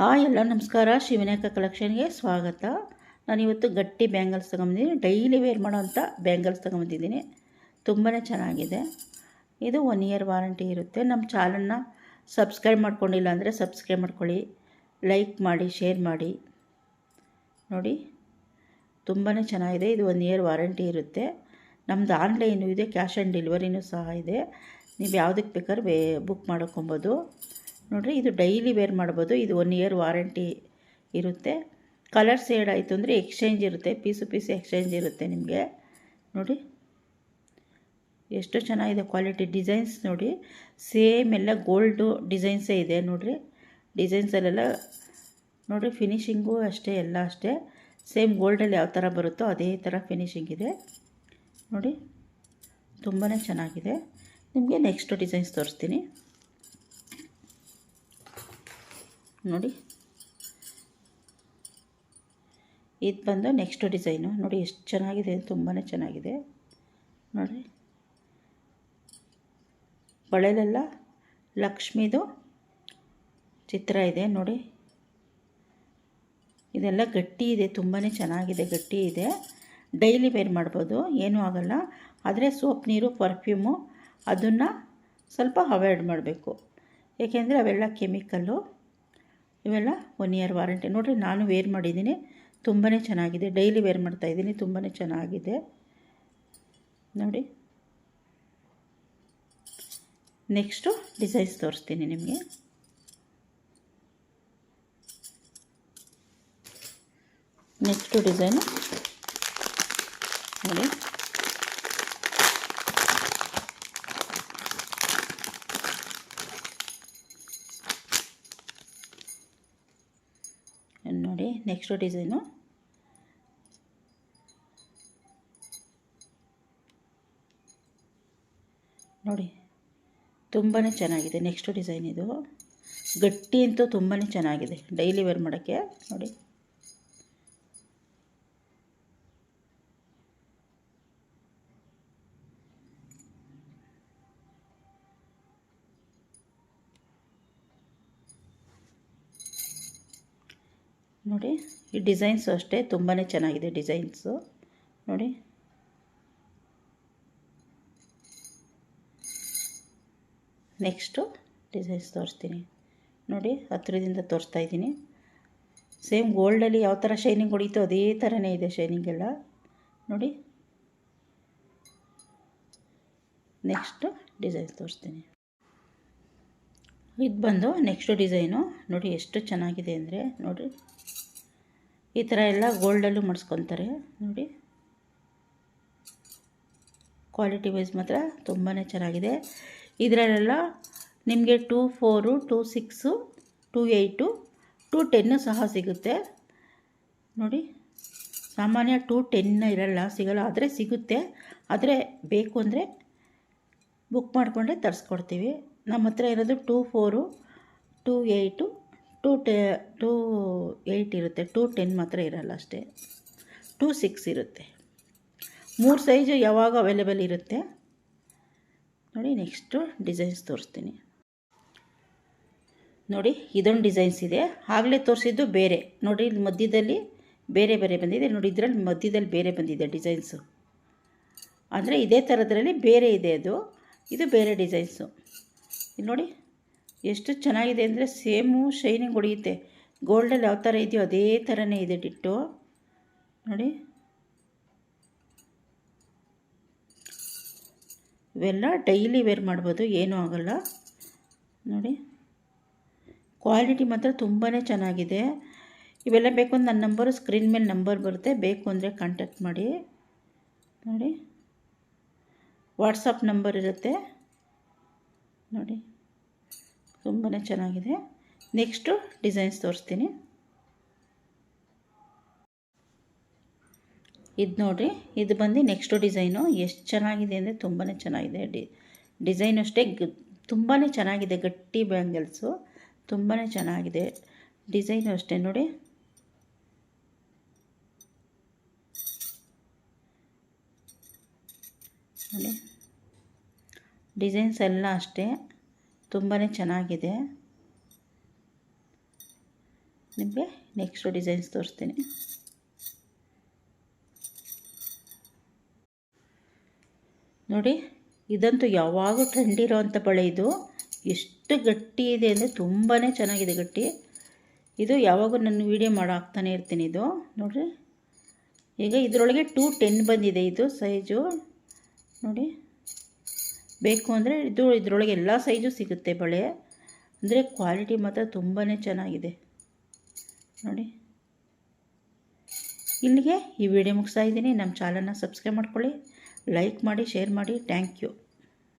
Hi ಎಲ್ಲ ನಮಸ್ಕಾರ. ಶಿವನಾಯಕ ಕಲೆಕ್ಷನ್ಗೆ ಸ್ವಾಗತ. ನಾನಿವತ್ತು ಗಟ್ಟಿ ಬ್ಯಾಂಗಲ್ಸ್ ತೊಗೊಂಬಂದಿದ್ದೀನಿ. ಡೈಲಿ ವೇರ್ ಮಾಡೋವಂಥ ಬ್ಯಾಂಗಲ್ಸ್ ತೊಗೊಂಬಂದಿದ್ದೀನಿ. ತುಂಬಾ ಚೆನ್ನಾಗಿದೆ. ಇದು ಒನ್ ಇಯರ್ ವಾರಂಟಿ ಇರುತ್ತೆ. ನಮ್ಮ ಚಾನಲ್ನ ಸಬ್ಸ್ಕ್ರೈಬ್ ಮಾಡ್ಕೊಂಡಿಲ್ಲ ಅಂದರೆ ಸಬ್ಸ್ಕ್ರೈಬ್ ಮಾಡ್ಕೊಳ್ಳಿ, ಲೈಕ್ ಮಾಡಿ, ಶೇರ್ ಮಾಡಿ. ನೋಡಿ ತುಂಬಾ ಚೆನ್ನಾಗಿದೆ. ಇದು ಒನ್ ಇಯರ್ ವಾರಂಟಿ ಇರುತ್ತೆ. ನಮ್ಮದು ಆನ್ಲೈನು ಇದೆ, ಕ್ಯಾಶ್ ಆನ್ ಡೆಲಿವರಿನೂ ಸಹ ಇದೆ. ನೀವು ಯಾವುದಕ್ಕೆ ಬೇಕಾದ್ರೆ ಬುಕ್ ಮಾಡ್ಕೊಬೋದು. ನೋಡಿರಿ, ಇದು ಡೈಲಿ ವೇರ್ ಮಾಡ್ಬೋದು. ಇದು ಒನ್ ಇಯರ್ ವಾರಂಟಿ ಇರುತ್ತೆ. ಕಲರ್ ಸೇಡ್ ಆಯಿತು ಅಂದರೆ ಎಕ್ಸ್ಚೇಂಜ್ ಇರುತ್ತೆ. ಪೀಸು ಪೀಸು ಎಕ್ಸ್ಚೇಂಜ್ ಇರುತ್ತೆ ನಿಮಗೆ. ನೋಡಿ, ಎಷ್ಟು ಚೆನ್ನಾಗಿದೆ ಕ್ವಾಲಿಟಿ ಡಿಸೈನ್ಸ್ ನೋಡಿ. ಸೇಮ್ ಎಲ್ಲ ಗೋಲ್ಡು ಡಿಸೈನ್ಸೇ ಇದೆ ನೋಡಿರಿ. ಡಿಸೈನ್ಸಲ್ಲೆಲ್ಲ ನೋಡಿರಿ ಫಿನಿಷಿಂಗು ಅಷ್ಟೇ, ಎಲ್ಲ ಅಷ್ಟೇ. ಸೇಮ್ ಗೋಲ್ಡಲ್ಲಿ ಯಾವ ಥರ ಬರುತ್ತೋ ಅದೇ ಥರ ಫಿನಿಷಿಂಗ್ ಇದೆ. ನೋಡಿ ತುಂಬಾ ಚೆನ್ನಾಗಿದೆ. ನಿಮಗೆ ನೆಕ್ಸ್ಟ್ ಡಿಸೈನ್ಸ್ ತೋರಿಸ್ತೀನಿ. ನೋಡಿ. ಇದು ಬಂದು ನೆಕ್ಸ್ಟ್ ಡಿಸೈನು ನೋಡಿ ಎಷ್ಟು ಚೆನ್ನಾಗಿದೆ ತುಂಬಾ ಚೆನ್ನಾಗಿದೆ. ನೋಡಿ. ಬಳೆಲೆಲ್ಲ ಲಕ್ಷ್ಮಿದು ಚಿತ್ರ ಇದೆ, ನೋಡಿ. ಇದೆಲ್ಲ ಗಟ್ಟಿ ಇದೆ ತುಂಬಾ ಚೆನ್ನಾಗಿದೆ, ಗಟ್ಟಿ ಇದೆ. ಡೈಲಿ ವೇರ್ ಮಾಡ್ಬೋದು, ಏನೂ ಆಗೋಲ್ಲ. ಆದರೆ ಸೋಪ್, ನೀರು ಪರ್ಫ್ಯೂಮು ಅದನ್ನು ಸ್ವಲ್ಪ ಅವಾಯ್ಡ್ ಮಾಡಬೇಕು. ಏಕೆಂದರೆ ಅವೆಲ್ಲ ಕೆಮಿಕಲ್ಲು ಇವೆಲ್ಲ ಒನ್ ಇಯರ್ ವಾರಂಟಿ ನೋಡಿರಿ, ನಾನು ವೇರ್ ಮಾಡಿದ್ದೀನಿ ತುಂಬಾ ಚೆನ್ನಾಗಿದೆ. ಡೈಲಿ ವೇರ್ ಮಾಡ್ತಾಯಿದ್ದೀನಿ ತುಂಬಾ ಚೆನ್ನಾಗಿದೆ. ನೋಡಿ. ನೆಕ್ಸ್ಟು ಡಿಸೈನ್ಸ್ ತೋರಿಸ್ತೀನಿ ನಿಮಗೆ. ನೆಕ್ಸ್ಟು ಡಿಸೈನು ನೋಡಿ ನೋಡಿ ನೆಕ್ಸ್ಟ್ ಡಿಸೈನು. ನೋಡಿ ತುಂಬಾ ಚೆನ್ನಾಗಿದೆ ನೆಕ್ಸ್ಟ್ ಡಿಸೈನ್ ಇದು. ಗಟ್ಟಿ ಅಂತೂ ತುಂಬಾ ಚೆನ್ನಾಗಿದೆ, ಡೈಲಿ ವೇರ್ ಮಾಡೋಕ್ಕೆ. ನೋಡಿ. ನೋಡಿ, ಈ ಡಿಸೈನ್ಸು ಅಷ್ಟೇ ತುಂಬಾ ಚೆನ್ನಾಗಿದೆ ಡಿಸೈನ್ಸು. ನೋಡಿ. ನೆಕ್ಸ್ಟು ಡಿಸೈನ್ಸ್ ತೋರಿಸ್ತೀನಿ. ನೋಡಿ, ಹತ್ತಿರದಿಂದ ತೋರಿಸ್ತಾ ಇದ್ದೀನಿ. ಸೇಮ್ ಗೋಲ್ಡಲ್ಲಿ ಯಾವ ಥರ ಶೈನಿಂಗ್ ಹೊಡೀತೋ ಅದೇ ಥರನೇ ಇದೆ ಶೈನಿಂಗ್ ಎಲ್ಲ ನೋಡಿ. ನೆಕ್ಸ್ಟು ಡಿಸೈನ್ಸ್ ತೋರಿಸ್ತೀನಿ. ಇದು ಬಂದು ನೆಕ್ಸ್ಟ್ ಡಿಸೈನು ನೋಡಿ ಎಷ್ಟು ಚೆನ್ನಾಗಿದೆ ಅಂದರೆ, ನೋಡಿ. ಈ ಥರ ಎಲ್ಲ ಗೋಲ್ಡಲ್ಲೂ ಮಾಡಿಸ್ಕೊತಾರೆ. ನೋಡಿ. ಕ್ವಾಲಿಟಿ ವೈಸ್ ಮಾತ್ರ ತುಂಬಾ ಚೆನ್ನಾಗಿದೆ. ಇದರಲ್ಲೆಲ್ಲ ನಿಮಗೆ two four two six two eight two ten ಸಹ ಸಿಗುತ್ತೆ. ನೋಡಿ. ಸಾಮಾನ್ಯ ಟೂ ಟೆನ್ ಇರಲ್ಲ, ಸಿಗಲ್ಲ. ಆದರೆ ಸಿಗುತ್ತೆ. ಆದರೆ ಬೇಕು ಅಂದರೆ ಬುಕ್ ಮಾಡಿಕೊಂಡ್ರೆ ತರಿಸ್ಕೊಡ್ತೀವಿ. ನಮ್ಮ ಹತ್ರ ಇರೋದು two four, two eight, two ten, two eight ಇರುತ್ತೆ. ಟೂ ಟೆನ್ ಮಾತ್ರ ಇರಲ್ಲ ಅಷ್ಟೇ. ಟೂ ಸಿಕ್ಸ್ ಇರುತ್ತೆ. ಮೂರು ಸೈಜು ಯಾವಾಗ ಅವೈಲೇಬಲ್ ಇರುತ್ತೆ? ನೋಡಿ, ನೆಕ್ಸ್ಟು ಡಿಸೈನ್ಸ್ ತೋರಿಸ್ತೀನಿ. ನೋಡಿ, ಇದೊಂದು ಡಿಸೈನ್ಸ್ ಇದೆ. ಆಗಲೇ ತೋರಿಸಿದ್ದು ಬೇರೆ. ನೋಡಿ, ಇಲ್ಲಿ ಮಧ್ಯದಲ್ಲಿ ಬೇರೆ ಬೇರೆ ಬಂದಿದೆ. ನೋಡಿ, ಇದರಲ್ಲಿ ಮಧ್ಯದಲ್ಲಿ ಬೇರೆ ಬಂದಿದೆ ಡಿಸೈನ್ಸು. ಅಂದರೆ ಇದೇ ಥರದ್ರಲ್ಲಿ ಬೇರೆ ಇದೆ ಅದು. ಇದು ಬೇರೆ ಡಿಸೈನ್ಸು. ಇಲ್ಲಿ ನೋಡಿ. ಎಷ್ಟು ಚೆನ್ನಾಗಿದೆ ಅಂದರೆ ಸೇಮು ಶೈನಿಂಗ್ ಹೊಡೆಯುತ್ತೆ. ಗೋಲ್ಡಲ್ಲಿ ಯಾವ ಥರ ಇದೆಯೋ ಅದೇ ಥರನೇ ಇದೆ ಡಿಟ್ಟು ನೋಡಿ. ಇವೆಲ್ಲ ಡೈಲಿ ವೇರ್ ಮಾಡ್ಬೋದು, ಏನೂ ಆಗೋಲ್ಲ. ನೋಡಿ. ಕ್ವಾಲಿಟಿ ಮಾತ್ರ ತುಂಬಾ ಚೆನ್ನಾಗಿದೆ. ಇವೆಲ್ಲ ಬೇಕು ಅಂದ್ರೆ ನನ್ನ ನಂಬರು, ಸ್ಕ್ರೀನ್ ಮೇಲೆ ನಂಬರ್ ಬರುತ್ತೆ. ಬೇಕು ಅಂದರೆ ಕಾಂಟ್ಯಾಕ್ಟ್ ಮಾಡಿ. ನೋಡಿ. ವಾಟ್ಸಪ್ ನಂಬರ್ ಇರುತ್ತೆ. ನೋಡಿ. ತುಂಬಾ ಚೆನ್ನಾಗಿದೆ. ನೆಕ್ಸ್ಟು ಡಿಸೈನ್ಸ್ ತೋರಿಸ್ತೀನಿ. ಇದು ನೋಡಿರಿ, ಇದು ಬಂದು ನೆಕ್ಸ್ಟು ಡಿಸೈನು ಎಷ್ಟು ಚೆನ್ನಾಗಿದೆ ಅಂದರೆ ತುಂಬಾ ಚೆನ್ನಾಗಿದೆ. ಡಿ ಡಿಸೈನ್ ಅಷ್ಟೇ ತುಂಬಾ ಚೆನ್ನಾಗಿದೆ. ಗಟ್ಟಿ ಬ್ಯಾಂಗಲ್ಸು ತುಂಬಾ ಚೆನ್ನಾಗಿದೆ. ಡಿಸೈನು ಅಷ್ಟೇ ನೋಡಿ. ನೋಡಿ. ಡಿಸೈನ್ಸ್ ಎಲ್ಲ ಅಷ್ಟೇ. ತುಂಬಾ ಚೆನ್ನಾಗಿದೆ. ನಿಮಗೆ ನೆಕ್ಸ್ಟ್ ಡಿಸೈನ್ಸ್ ತೋರಿಸ್ತೀನಿ. ನೋಡಿ, ಇದಂತೂ ಯಾವಾಗೂ ಟ್ರೆಂಡ್ ಇರೋವಂಥ ಬಳೆ ಇದು. ಎಷ್ಟು ಗಟ್ಟಿ ಇದೆ ಅಂದರೆ ತುಂಬಾ ಚೆನ್ನಾಗಿದೆ ಗಟ್ಟಿ. ಇದು ಯಾವಾಗೂ ನಾನು ವೀಡಿಯೋ ಮಾಡಿ ಹಾಕ್ತಾನೆ ಇರ್ತೀನಿ ಇದು. ನೋಡಿರಿ. ಈಗ ಇದರೊಳಗೆ ಟೂ ಟೆನ್ ಬಂದಿದೆ ಇದು ಸೈಜು ನೋಡಿ. ಬೇಕು ಅಂದರೆ ಇದು ಇದರೊಳಗೆ ಎಲ್ಲ ಸೈಜು ಸಿಗುತ್ತೆ ಬಳೆ. ಅಂದರೆ ಕ್ವಾಲಿಟಿ ಮಾತ್ರ ತುಂಬಾ ಚೆನ್ನಾಗಿದೆ. ನೋಡಿ. ಇಲ್ಲಿಗೆ ಈ ವಿಡಿಯೋ ಮುಗಿಸ್ತಾ ಇದ್ದೀನಿ. ನಮ್ಮ ಚಾನಲ್ನ ಸಬ್ಸ್ಕ್ರೈಬ್ ಮಾಡ್ಕೊಳ್ಳಿ ಲೈಕ್ ಮಾಡಿ ಶೇರ್ ಮಾಡಿ. Thank you